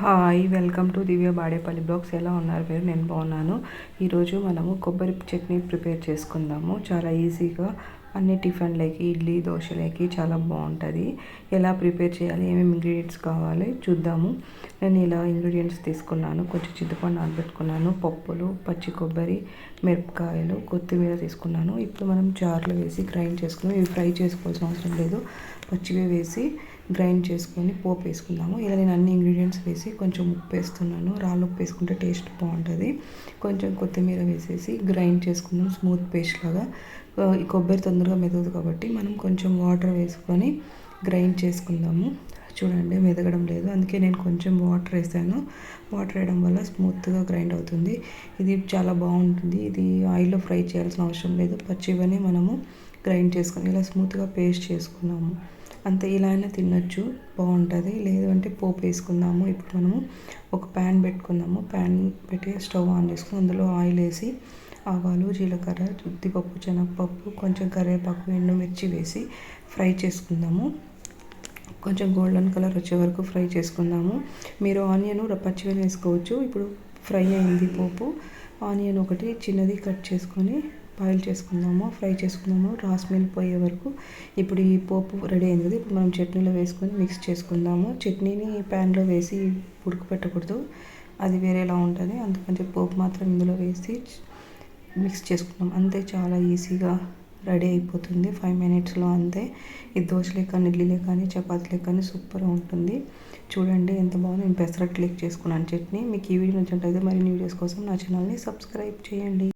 Hi welcome to Divya Badepalli blogs. ఎలా ఉన్నారు మీరు? నేను బాగున్నాను. ఈరోజు మనము కొబ్బరి చట్నీ ప్రిపేర్ చేసుకుందాము. చాలా ఈజీగా అన్ని టిఫిన్లకి ఇడ్లీ దోశలకి చాలా బాగుంటుంది. ఎలా ప్రిపేర్ చేయాలి? ఏమేమి ఇంగ్రీడియంట్స్ కావాలి? చూద్దాము. నేను ఇలా ఇంగ్రీడియంట్స్ తీసుకున్నాను. కొంచెం చింతపండు నానబెట్టుకున్నాను. పప్పులు పచ్చి కొబ్బరి మిరపకాయలు కొత్తిమీర తీసుకున్నాను. ఇప్పుడు మనం జార్లో వేసి గ్రైండ్ చేసుకున్నాం ఇవి ఫ్రై చేసుకోవాల్సిన అవసరం లేదు. పచ్చివే వేసి గ్రైండ్ చేసుకొని పోపు వేసుకుందాము. ఇలా నేను అన్ని ఇంగ్రీడియంట్స్ వేసి కొంచెం ఉప్పు వేస్తున్నాను. రాళ్ళు ఉప్పు వేసుకుంటే టేస్ట్ బాగుంటుంది. కొంచెం కొత్తిమీర వేసేసి గ్రైండ్ చేసుకుందాం. స్మూత్ పేస్ట్ లాగా. ఈ కొబ్బరి తొందరగా మెదగదు కాబట్టి మనం కొంచెం వాటర్ వేసుకొని గ్రైండ్ చేసుకుందాము. చూడండి మెదగడం లేదు. అందుకే నేను కొంచెం వాటర్ వేసాను. వాటర్ వేయడం వల్ల స్మూత్గా గ్రైండ్ అవుతుంది. ఇది చాలా బాగుంటుంది. ఇది ఆయిల్లో ఫ్రై చేయాల్సిన అవసరం లేదు. పచ్చివని మనము గ్రైండ్ చేసుకొని ఇలా స్మూత్గా పేస్ట్ చేసుకున్నాము. అంతే ఇలా అయినా తినొచ్చు బాగుంటుంది. లేదు అంటే పోపు వేసుకుందాము. ఇప్పుడు మనము ఒక ప్యాన్ పెట్టుకుందాము. ప్యాన్ పెట్టి స్టవ్ ఆన్ చేసుకుని అందులో ఆయిల్ వేసి ఆవాలు జీలకర్ర ఉద్దిపప్పు శనగపప్పు కొంచెం కరివేపాకు ఎండుమిర్చి వేసి ఫ్రై చేసుకుందాము. కొంచెం గోల్డెన్ కలర్ వచ్చే వరకు ఫ్రై చేసుకుందాము. మీరు ఆనియన్ పచ్చివని వేసుకోవచ్చు. ఇప్పుడు ఫ్రై అయింది పోపు. ఆనియన్ ఒకటి చిన్నది కట్ చేసుకొని బాయిల్ చేసుకుందాము ఫ్రై చేసుకుందాము. రాస్మిల్ పోయే వరకు ఇప్పుడు ఈ పోపు రెడీ అయింది కదా. ఇప్పుడు మనం చట్నీలో వేసుకొని మిక్స్ చేసుకుందాము. చట్నీని ప్యాన్లో వేసి ఉడకపెట్టకూడదు. అది వేరేలా ఉంటుంది. అందుకని పోపు మాత్రం ఇందులో వేసి మిక్స్ చేసుకుందాం. అంతే చాలా ఈజీగా రెడీ అయిపోతుంది. ఫైవ్ మినిట్స్లో అంతే. ఈ దోశలే కానీ ఇడ్లీలే కానీ చపాతీలే కానీ సూపర్గా ఉంటుంది. చూడండి ఎంత బాగుంది. నేను పెసరట్ లెక్ చేసుకున్నాను చట్నీ. మీకు ఈ వీడియో నచ్చినట్లయితే మరిన్ని వీడియోస్ కోసం నా ఛానల్ని సబ్స్క్రైబ్ చేయండి.